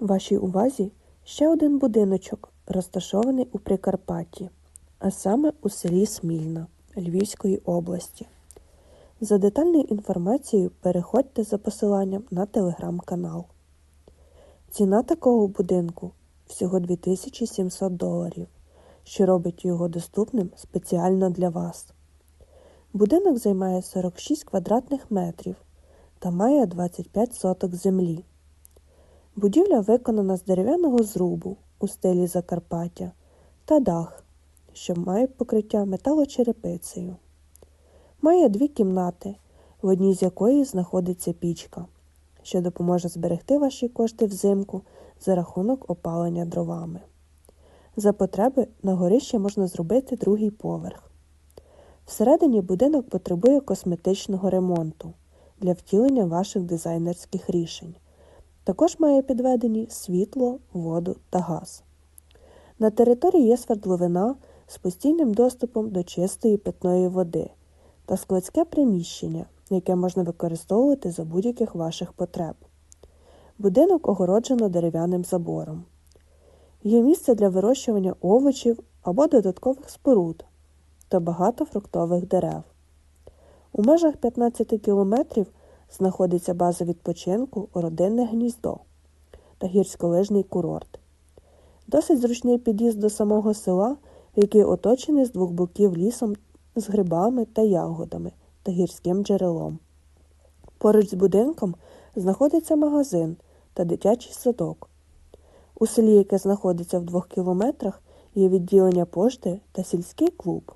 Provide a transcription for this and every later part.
Вашій увазі ще один будиночок, розташований у Прикарпатті, а саме у селі Смільна Львівської області. За детальною інформацією переходьте за посиланням на телеграм-канал. Ціна такого будинку всього 2700 доларів, що робить його доступним спеціально для вас. Будинок займає 46 квадратних метрів та має 25 соток землі. Будівля виконана з дерев'яного зрубу у стилі Закарпаття та дах, що має покриття металочерепицею. Має дві кімнати, в одній з якої знаходиться пічка, що допоможе зберегти ваші кошти взимку за рахунок опалення дровами. За потреби на горищі можна зробити другий поверх. Всередині будинок потребує косметичного ремонту для втілення ваших дизайнерських рішень. Також має підведені світло, воду та газ. На території є свердловина з постійним доступом до чистої питної води та складське приміщення, яке можна використовувати за будь-яких ваших потреб. Будинок огороджено дерев'яним забором. Є місце для вирощування овочів або додаткових споруд та багато фруктових дерев. У межах 15 кілометрів знаходиться база відпочинку родинне гніздо та гірськолижний курорт. Досить зручний під'їзд до самого села, який оточений з двох боків лісом з грибами та ягодами та гірським джерелом. Поруч з будинком знаходиться магазин та дитячий садок. У селі, яке знаходиться в двох кілометрах, є відділення пошти та сільський клуб.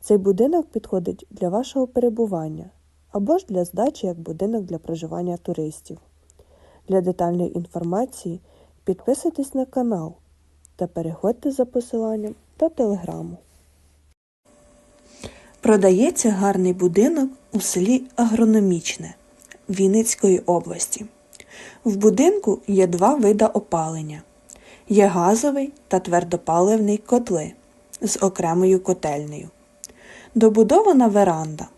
Цей будинок підходить для вашого перебування або ж для здачі як будинок для проживання туристів. Для детальної інформації підписуйтесь на канал та переходьте за посиланням до телеграму. Продається гарний будинок у селі Агрономічне Вінницької області. В будинку є два вида опалення: є газовий та твердопаливний котли з окремою котельнею. Добудована веранда.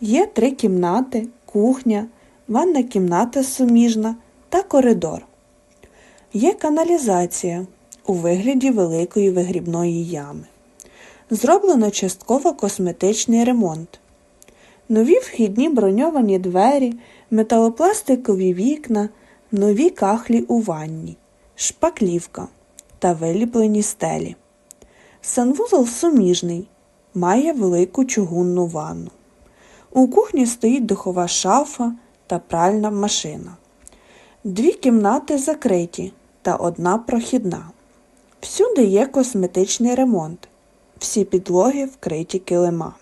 Є три кімнати, кухня, ванна кімната суміжна та коридор. Є каналізація у вигляді великої вигрібної ями. Зроблено частково косметичний ремонт. Нові вхідні броньовані двері, металопластикові вікна, нові кахлі у ванні, шпаклівка та виліплені стелі. Санвузол суміжний, має велику чугунну ванну. У кухні стоїть духова шафа та пральна машина. Дві кімнати закриті та одна прохідна. Всюди є косметичний ремонт. Всі підлоги вкриті килимами.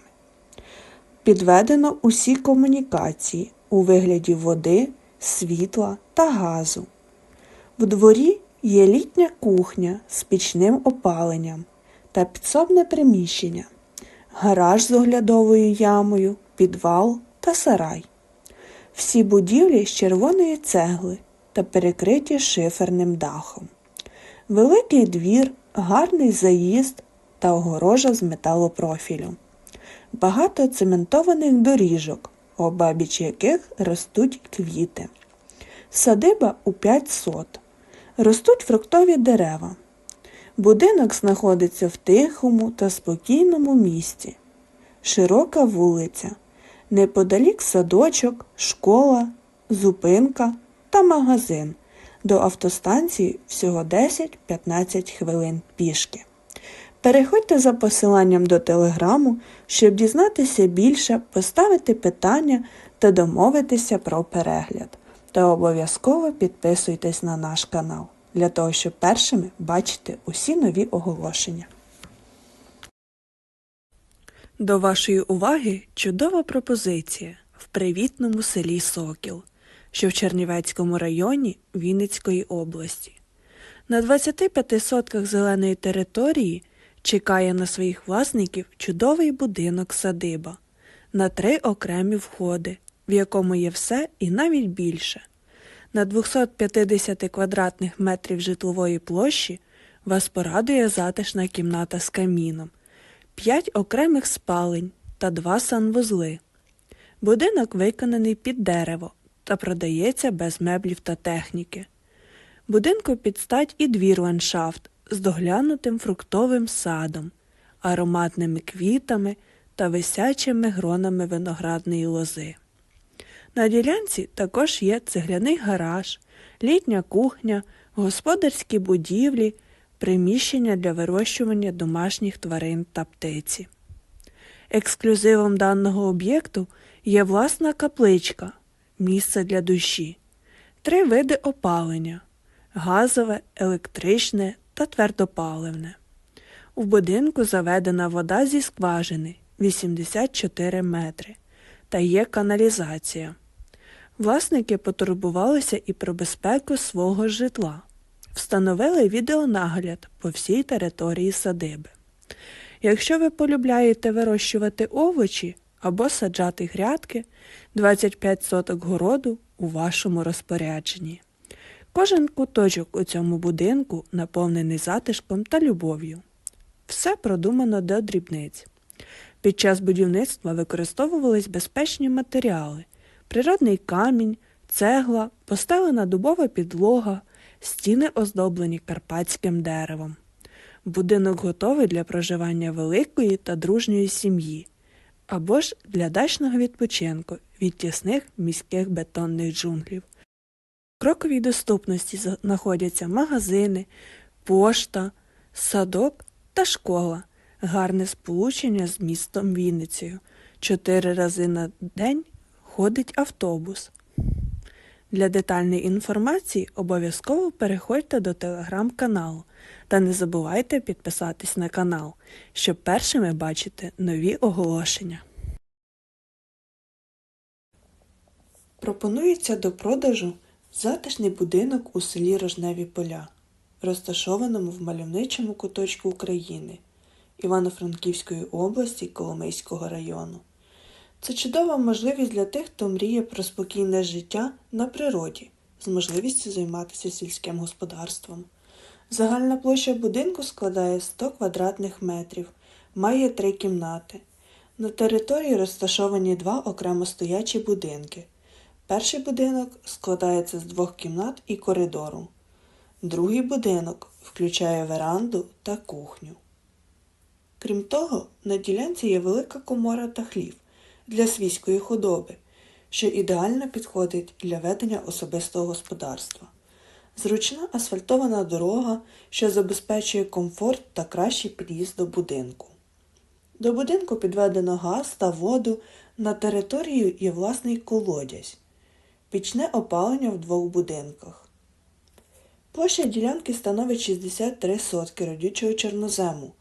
Підведено усі комунікації у вигляді води, світла та газу. В дворі є літня кухня з пічним опаленням та підсобне приміщення, гараж з оглядовою ямою, підвал та сарай. Всі будівлі з червоної цегли та перекриті шиферним дахом. Великий двір, гарний заїзд та огорожа з металопрофілю. Багато цементованих доріжок, обабіч яких ростуть квіти. Садиба у 5 сот. Ростуть фруктові дерева. Будинок знаходиться в тихому та спокійному місці. Широка вулиця. Неподалік садочок, школа, зупинка та магазин. До автостанції всього 10-15 хвилин пішки. Переходьте за посиланням до телеграму, щоб дізнатися більше, поставити питання та домовитися про перегляд. Та обов'язково підписуйтесь на наш канал для того, щоб першими бачити усі нові оголошення. До вашої уваги чудова пропозиція в привітному селі Сокіл, що в Чернівецькому районі Вінницької області. На 25 сотках зеленої території чекає на своїх власників чудовий будинок садиба на три окремі входи, в якому є все і навіть більше. На 250 квадратних метрів житлової площі вас порадує затишна кімната з каміном, 5 окремих спалень та два санвузли. Будинок виконаний під дерево та продається без меблів та техніки. Будинку підстать і двір ландшафт з доглянутим фруктовим садом, ароматними квітами та висячими гронами виноградної лози. На ділянці також є цегляний гараж, літня кухня, господарські будівлі, приміщення для вирощування домашніх тварин та птиці. Ексклюзивом даного об'єкту є власна капличка, місце для душі, три види опалення газове, електричне та твердопаливне. У будинку заведена вода зі скважини 84 метри та є каналізація. Власники потурбувалися і про безпеку свого житла, встановили відеонагляд по всій території садиби. Якщо ви полюбляєте вирощувати овочі або саджати грядки, 25 соток городу у вашому розпорядженні. Кожен куточок у цьому будинку наповнений затишком та любов'ю. Все продумано до дрібниць. Під час будівництва використовувались безпечні матеріали, природний камінь, цегла, постелена дубова підлога, стіни оздоблені карпатським деревом. Будинок готовий для проживання великої та дружньої сім'ї або ж для дачного відпочинку від тісних міських бетонних джунглів. В кроковій доступності знаходяться магазини, пошта, садок та школа, гарне сполучення з містом Вінницею. Чотири рази на день ходить автобус. Для детальної інформації обов'язково переходьте до телеграм-каналу та не забувайте підписатись на канал, щоб першими бачити нові оголошення. Пропонується до продажу затишний будинок у селі Рожневі Поля, розташованому в мальовничому куточку України Івано-Франківської області Коломийського району. Це чудова можливість для тих, хто мріє про спокійне життя на природі з можливістю займатися сільським господарством. Загальна площа будинку складає 100 квадратних метрів, має три кімнати. На території розташовані два окремо стоячі будинки. Перший будинок складається з двох кімнат і коридору. Другий будинок включає веранду та кухню. Крім того, на ділянці є велика комора та хлів для свійської худоби, що ідеально підходить для ведення особистого господарства. Зручна асфальтована дорога, що забезпечує комфорт та кращий під'їзд до будинку. До будинку підведено газ та воду, на територію є власний колодязь, пічне опалення в двох будинках. Площа ділянки становить 63 сотки родючого чорнозему,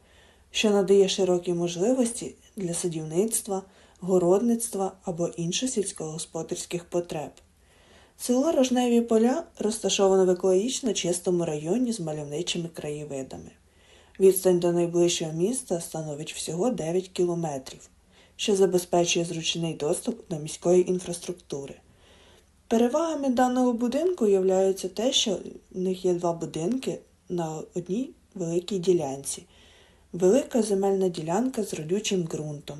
що надає широкі можливості для садівництва, городництва або інших сільськогосподарських потреб. Село Рожневі поля розташоване в екологічно чистому районі з мальовничими краєвидами. Відстань до найближчого міста становить всього 9 кілометрів, що забезпечує зручний доступ до міської інфраструктури. Перевагами даного будинку являється те, що в них є два будинки на одній великій ділянці, велика земельна ділянка з родючим ґрунтом,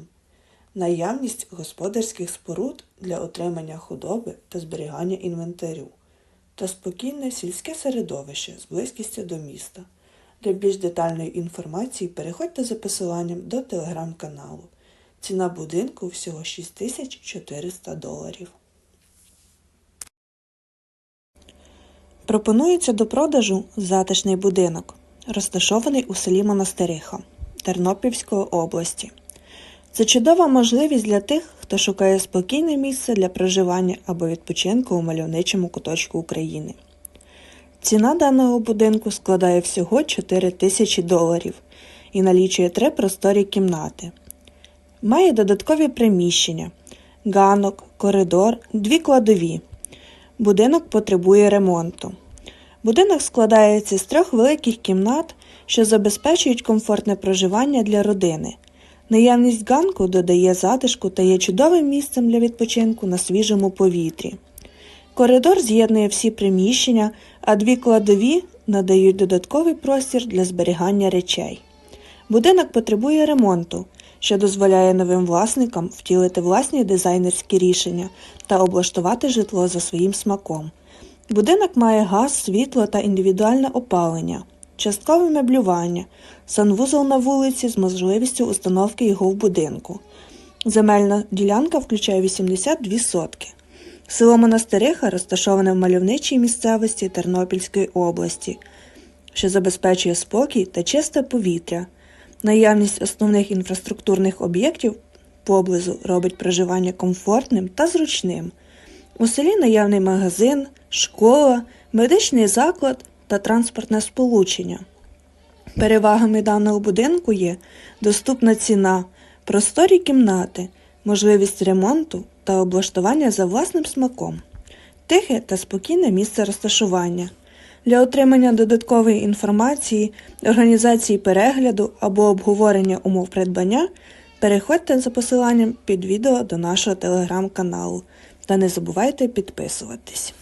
наявність господарських споруд для отримання худоби та зберігання інвентарю, та спокійне сільське середовище з близькістю до міста. Для більш детальної інформації переходьте за посиланням до телеграм-каналу. Ціна будинку всього 6400 доларів. Пропонується до продажу затишний будинок, розташований у селі Монастириха Тернопільської області. Це чудова можливість для тих, хто шукає спокійне місце для проживання або відпочинку у мальовничому куточку України. Ціна даного будинку складає всього 4 тисячі доларів і налічує три просторі кімнати. Має додаткові приміщення, ганок, коридор, дві кладові. Будинок потребує ремонту. Будинок складається з трьох великих кімнат, що забезпечують комфортне проживання для родини. Наявність ганку додає затишку та є чудовим місцем для відпочинку на свіжому повітрі. Коридор з'єднує всі приміщення, а дві кладові надають додатковий простір для зберігання речей. Будинок потребує ремонту, що дозволяє новим власникам втілити власні дизайнерські рішення та облаштувати житло за своїм смаком. Будинок має газ, світло та індивідуальне опалення, часткове меблювання, санвузол на вулиці з можливістю установки його в будинку. Земельна ділянка включає 82 сотки. Село Монастириха розташоване в мальовничій місцевості Тернопільської області, що забезпечує спокій та чисте повітря. Наявність основних інфраструктурних об'єктів поблизу робить проживання комфортним та зручним. У селі наявний магазин, школа, медичний заклад та транспортне сполучення. Перевагами даного будинку є доступна ціна, просторі кімнати, можливість ремонту та облаштування за власним смаком, тихе та спокійне місце розташування. Для отримання додаткової інформації, організації перегляду або обговорення умов придбання переходьте за посиланням під відео до нашого телеграм-каналу та не забувайте підписуватись.